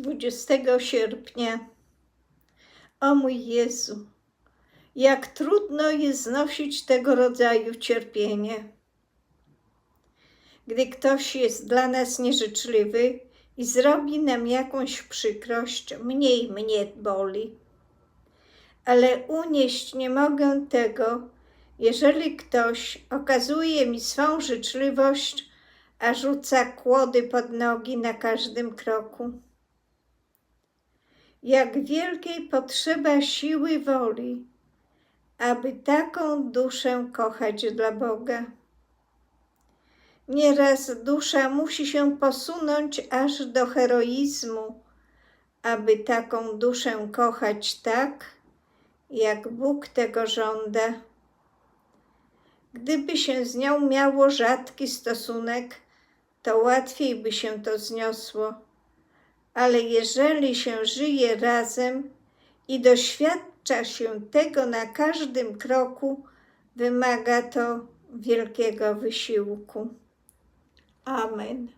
20 sierpnia. O mój Jezu, jak trudno jest znosić tego rodzaju cierpienie. Gdy ktoś jest dla nas nieżyczliwy i zrobi nam jakąś przykrość, mniej mnie boli. Ale unieść nie mogę tego, jeżeli ktoś okazuje mi swą życzliwość, a rzuca kłody pod nogi na każdym kroku. Jak wielkiej potrzeba siły woli, aby taką duszę kochać dla Boga. Nieraz dusza musi się posunąć aż do heroizmu, aby taką duszę kochać tak, jak Bóg tego żąda. Gdyby się z nią miało rzadki stosunek, to łatwiej by się to zniosło. Ale jeżeli się żyje razem i doświadcza się tego na każdym kroku, wymaga to wielkiego wysiłku. Amen.